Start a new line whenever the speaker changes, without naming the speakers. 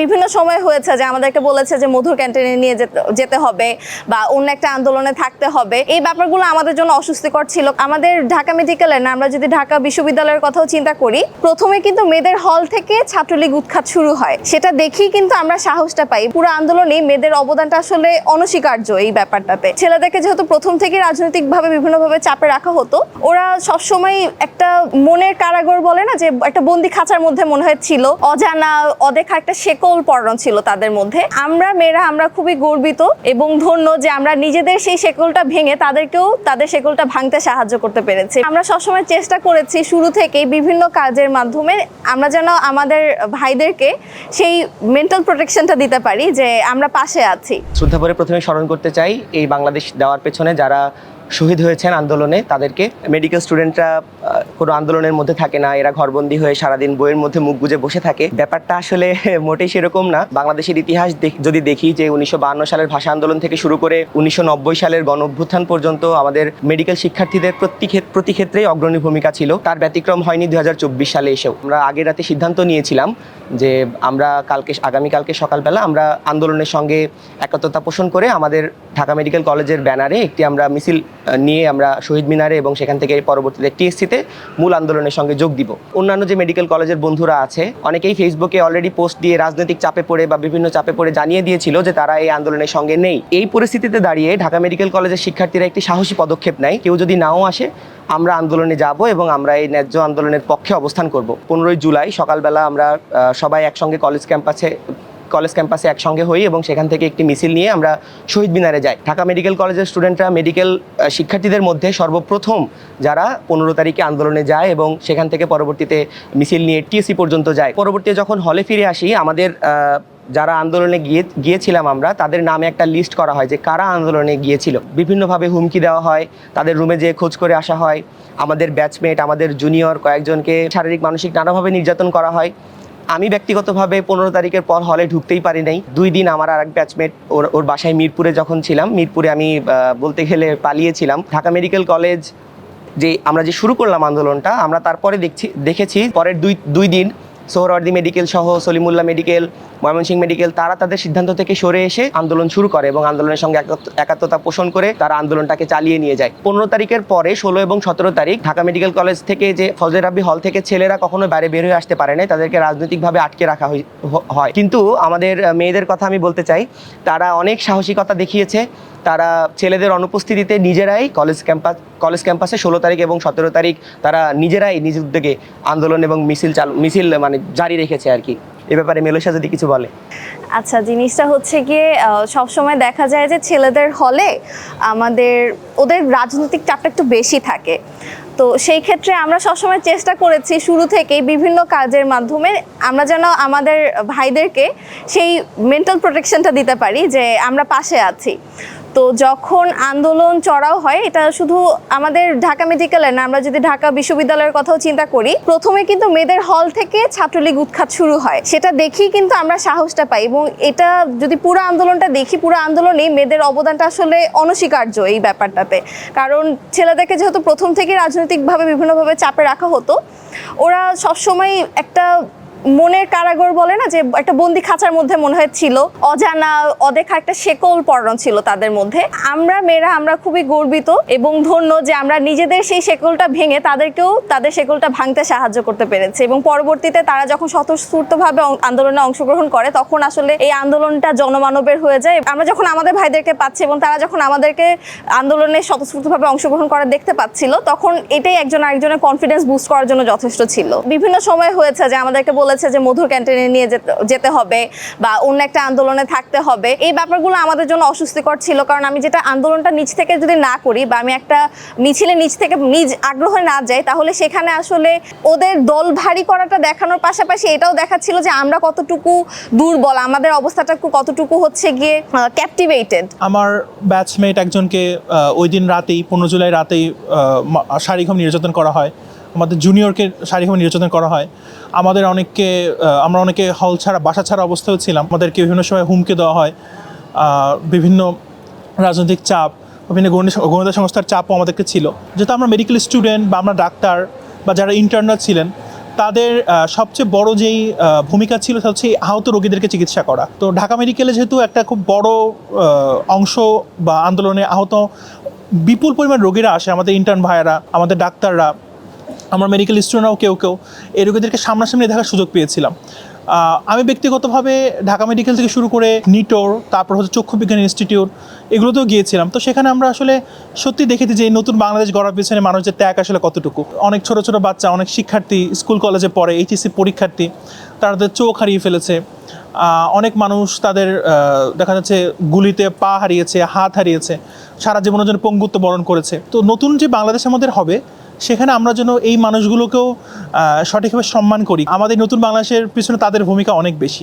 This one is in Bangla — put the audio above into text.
বিভিন্ন সময় হয়েছে যে আমাদেরকে বলেছে যে মধুর ক্যান্টিনে নিয়ে যেতে- হবে বা অন্য একটা আন্দোলনে থাকতে হবে। এই ব্যাপারগুলো আমাদের জন্য অস্বস্তিকর ছিল। আমাদের ঢাকা মেডিকেলের না, আমরা যদি ঢাকা বিশ্ববিদ্যালয়ের কথাও চিন্তা করি, প্রথমে কিন্তু মেয়েদের হল থেকে ছাত্রলীগ উৎখাত শুরু হয়। সেটা দেখেই কিন্তু আমরা সাহসটা পাই। পুরো আন্দোলনে মেয়েদের অবদানটা আসলে অনস্বীকার্য এই ব্যাপারটাতে। ছেলেদেরকে যেহেতু প্রথম থেকে রাজনৈতিকভাবে বিভিন্নভাবে চাপে রাখা হতো, ওরা সবসময় একটা মনের কারাগর বলে না যে একটা বন্দি খাঁচার মধ্যে মনে হয় ছিল। অজানা, অদেখা একটা শেকল পড়ানো ছিল তাদের মধ্যে। আমরা মেয়েরা, আমরা খুবই গর্বিত এবং ধন্য যে আমরা নিজেদের সেই শেকলটা ভেঙে তাদেরকেও তাদের শেকলটা ভাঙতে সাহায্য করতে পেরেছি। আমরা সবসময় চেষ্টা করেছি শুরু থেকেই বিভিন্ন কাজের মাধ্যমে আমরা যেন আমাদের ভাইদেরকে সেই মেন্টাল প্রোটেকশনটা দিতে পারি যে আমরা পাশে আছি।
শ্রদ্ধা করে প্রথমে স্মরণ করতে চাই এই বাংলাদেশ দেওয়ার পেছনে যারা শহীদ হয়েছেন আন্দোলনে, তাদেরকে মেডিকেল স্টুডেন্টরা কোনো আন্দোলনের মধ্যে থাকে না, এরা ঘরবন্দি হয়ে সারাদিন বইয়ের মধ্যে মুখ গুজে বসে থাকে। ব্যাপারটা আসলে মোটেই সেরকম না। বাংলাদেশের ইতিহাস যদি দেখি যে উনিশশো সালের ভাষা আন্দোলন থেকে শুরু করে উনিশশো নব্বই সালের গণ অভ্যুত্থান পর্যন্ত আমাদের মেডিকেল শিক্ষার্থীদের প্রতি প্রতি ক্ষেত্রেই অগ্রণী ভূমিকা ছিল। তার ব্যতিক্রম হয়নি দু হাজার চব্বিশ সালে এসেও। আমরা আগের রাতে সিদ্ধান্ত নিয়েছিলাম যে আমরা কালকে, আগামীকালকে সকালবেলা আমরা আন্দোলনের সঙ্গে একাত্মতা পোষণ করে আমাদের ঢাকা মেডিকেল কলেজের ব্যানারে একটি আমরা মিছিল নিয়ে আমরা শহীদ মিনারে এবং সেখান থেকে পরবর্তীতে টিএসসিতে মূল আন্দোলনের সঙ্গে যোগ দিব। অন্যান্য যে মেডিকেল কলেজের বন্ধুরা আছে, অনেকেই ফেসবুকে অলরেডি পোস্ট দিয়ে রাজনৈতিক চাপে পড়ে বা বিভিন্ন চাপে পড়ে জানিয়ে দিয়েছিল যে তারা এই আন্দোলনের সঙ্গে নেই। এই পরিস্থিতিতে দাঁড়িয়ে ঢাকা মেডিকেল কলেজের শিক্ষার্থীরা একটি সাহসী পদক্ষেপ নেয়। কেউ যদি নাও আসে, আমরা আন্দোলনে যাব এবং আমরা এই ন্যায্য আন্দোলনের পক্ষে অবস্থান করব। পনেরোই জুলাই সকালবেলা আমরা সবাই একসঙ্গে কলেজ ক্যাম্পাসে কলেজ ক্যাম্পাসে একসঙ্গে হই এবং সেখান থেকে একটি মিছিল নিয়ে আমরা শহীদ মিনারে যাই। ঢাকা মেডিকেল কলেজের স্টুডেন্টরা মেডিকেল শিক্ষার্থীদের মধ্যে সর্বপ্রথম যারা পনেরো তারিখে আন্দোলনে যায় এবং সেখান থেকে পরবর্তীতে মিছিল নিয়ে টিএসসি পর্যন্ত যায়। পরবর্তীতে যখন হলে ফিরে আসি, আমাদের যারা আন্দোলনে গিয়ে, গিয়েছিলাম আমরা, তাদের নামে একটা লিস্ট করা হয় যে কারা আন্দোলনে গিয়েছিল। বিভিন্নভাবে হুমকি দেওয়া হয়, তাদের রুমে যেয়ে খোঁজ করে আসা হয়। আমাদের ব্যাচমেট আমাদের জুনিয়র কয়েকজনকে শারীরিক, মানসিক নানাভাবে নির্যাতন করা হয়। আমি ব্যক্তিগতভাবে পনেরো তারিখের পর হলে ঢুকতেই পারি নাই। দুই দিন আমার আর এক ব্যাচমেট ওর ওর বাসায় মিরপুরে যখন ছিলাম, মিরপুরে আমি বলতে গেলে পালিয়েছিলাম। ঢাকা মেডিকেল কলেজ যে, আমরা যে শুরু করলাম আন্দোলনটা, আমরা তারপরে দেখছি, দেখেছি, পরের দুই দুই দিন সোহরাওয়ার্দী মেডিকেল সহ সলিমুল্লাহ মেডিকেল, ময়মনসিংহ মেডিকেল, তারা তাদের সিদ্ধান্ত থেকে সরে এসে আন্দোলন শুরু করে এবং আন্দোলনের সঙ্গে একাত্ম- একাত্মতা পোষণ করে তারা আন্দোলনটাকে চালিয়ে নিয়ে যায়। পনেরো তারিখের পরে ষোলো এবং সতেরো তারিখ ঢাকা মেডিকেল কলেজ থেকে যে ফজলে রাব্বি হল থেকে ছেলেরা কখনো বাইরে বের হয়ে আসতে পারে নাই, তাদেরকে রাজনৈতিকভাবে আটকে রাখা হয়। কিন্তু আমাদের মেয়েদের কথা আমি বলতে চাই, তারা অনেক সাহসিকতা দেখিয়েছে তারা ছেলেদের অনুপস্থিতিতে নিজেরাই কলেজ ক্যাম্পাস কলেজ ক্যাম্পাসে ষোলো তারিখ এবং সতেরো তারিখ তারা নিজেরাই নিজ উদ্যোগে আন্দোলন এবং মিছিল চালু, মিছিল মানে জারি রেখেছে আর কি। এ ব্যাপারে মেলোসা যদি কিছু বলে।
আচ্ছা জিনিসটা হচ্ছে গিয়ে সবসময় দেখা যায় যে ছেলেদের হলে আমাদের, ওদের রাজনৈতিক চাপটা একটু বেশি থাকে। তো সেই ক্ষেত্রে আমরা সবসময় চেষ্টা করেছি শুরু থেকেই বিভিন্ন কাজের মাধ্যমে আমরা যেন আমাদের ভাইদেরকে সেই মেন্টাল প্রোটেকশনটা দিতে পারি যে আমরা পাশে আছি। তো যখন আন্দোলন চড়াও হয়, এটা শুধু আমাদের ঢাকা মেডিকেলের না, আমরা যদি ঢাকা বিশ্ববিদ্যালয়ের কথাও চিন্তা করি, প্রথমে কিন্তু মেয়েদের হল থেকে ছাত্রলীগ উৎখাত শুরু হয়। সেটা দেখেই কিন্তু আমরা সাহসটা পাই এবং এটা যদি পুরো আন্দোলনটা দেখি, পুরো আন্দোলনে মেয়েদের অবদানটা আসলে অনস্বীকার্য এই ব্যাপারটাতে। কারণ ছেলেদেরকে যেহেতু প্রথম থেকে রাজনৈতিকভাবে বিভিন্নভাবে চাপে রাখা হতো, ওরা সবসময় একটা মনের কারাগর বলে না যে একটা বন্দি খাঁচার মধ্যে মনে হয় ছিল, অজানা, অদেখা একটা শেকল পড়ানো ছিল তাদের মধ্যে। আমরা মেয়েরা, আমরা খুবই গর্বিত এবং ধন্য যে আমরা নিজেদের সেই শেকলটা ভেঙে তাদেরকেও তাদের শেকলটা ভাঙতে সাহায্য করতে পেরেছি এবং পরবর্তীতে তারা যখন স্বতঃস্ফূর্তভাবে আন্দোলনে অংশগ্রহণ করে, তখন আসলে এই আন্দোলনটা জনমানবের হয়ে যায়। আমরা যখন আমাদের ভাইদেরকে পাচ্ছি এবং তারা যখন আমাদেরকে আন্দোলনে স্বতঃস্ফূর্তভাবে অংশগ্রহণ করা দেখতে পাচ্ছিল, তখন এটাই একজন আরেকজনের কনফিডেন্স বুস্ট করার জন্য যথেষ্ট ছিল। বিভিন্ন সময় হয়েছে যে আমাদেরকে বলেছে যে মধুর ক্যান্টিনে নিয়ে যেতে- হবে বা অন্য একটা আন্দোলনে থাকতে হবে। এই ব্যাপারগুলো আমাদের জন্য অস্বস্তিকর ছিল, কারণ আমি যেটা আন্দোলনটা নিচ থেকে যদি না করি বা আমি একটা মিছিলে নিচ থেকে নিজ আগ্রহে না যাই, তাহলে সেখানে আসলে ওদের দল ভারী করাটা দেখানোর পাশাপাশি এটাও দেখাচ্ছিল যে আমরা কতটুকু দুর্বল, আমাদের অবস্থাটা কতটুকু হচ্ছে গিয়ে ক্যাপটিভেটেড
আমার ব্যাচমেট একজনকে ওই দিন রাতেই, পনেরো জুলাই রাতেই শারীরিকভাবে নির্যাতন করা হয়। আমাদের জুনিয়রকে শারীরিকভাবে নির্যাতন করা হয়। আমাদের অনেককে আমরা অনেকে হল ছাড়া, বাসা ছাড়া অবস্থায় ছিলাম। আমাদেরকে বিভিন্ন সময় হুমকি দেওয়া হয়। বিভিন্ন রাজনৈতিক চাপ, বিভিন্ন গোয়েন্দা সংস্থার চাপও আমাদেরকে ছিল। যেহেতু আমরা মেডিকেল স্টুডেন্ট বা আমরা ডাক্তার বা যারা ইন্টার্নাল ছিলেন, তাদের সবচেয়ে বড় যেই ভূমিকা ছিল সেটা হচ্ছে আহত রোগীদেরকে চিকিৎসা করা। তো ঢাকা মেডিকেলে যেহেতু একটা খুব বড় অংশ বা আন্দোলনে আহত, বিপুল পরিমাণ রোগীরা আসে। আমাদের ইন্টার্ন ভাইয়েরা, আমাদের ডাক্তাররা আমার মেডিকেল স্টুডেন্টরাও কেউ কেউ এই রোগীদেরকে সামনাসামনি দেখার সুযোগ পেয়েছিলাম। আমি ব্যক্তিগতভাবে ঢাকা মেডিকেল থেকে শুরু করে নিটোর, তারপর হচ্ছে চক্ষু বিজ্ঞান ইনস্টিটিউট এগুলোতেও গিয়েছিলাম। তো সেখানে আমরা আসলে সত্যি দেখেছি যে এই নতুন বাংলাদেশ গড়ার পিছনে মানুষের ত্যাগ আসলে কতটুকু। অনেক ছোট ছোট বাচ্চা, অনেক শিক্ষার্থী স্কুল কলেজে পড়ে এইচএসসি পরীক্ষার্থী তাদের চোখ হারিয়ে ফেলেছে। অনেক মানুষ তাদের দেখা যাচ্ছে গুলিতে পা হারিয়েছে, হাত হারিয়েছে, সারা জীবনের জন্য পঙ্গুত্ব বরণ করেছে। তো নতুন যে বাংলাদেশ আমাদের হবে সেখানে আমরা যেন এই মানুষগুলোকেও সঠিকভাবে সম্মান করি। আমাদের নতুন বাংলাদেশের পিছনে তাদের ভূমিকা অনেক বেশি।